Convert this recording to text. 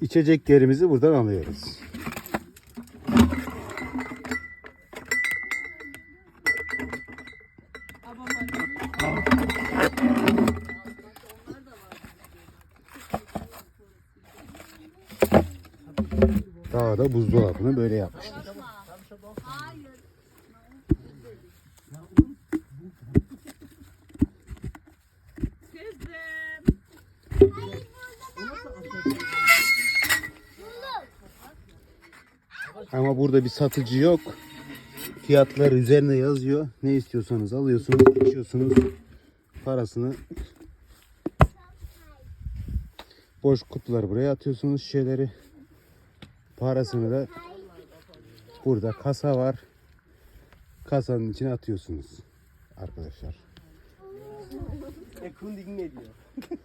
İçeceklerimizi buradan alıyoruz. Dağda buzdolabını böyle yapmışlar. Ama burada bir satıcı yok. Fiyatlar üzerine yazıyor. Ne istiyorsanız alıyorsunuz, içiyorsunuz. Parasını boş kutular buraya atıyorsunuz şişeleri. Parasını da burada kasa var. Kasanın içine atıyorsunuz arkadaşlar. Erkundigen ediyor.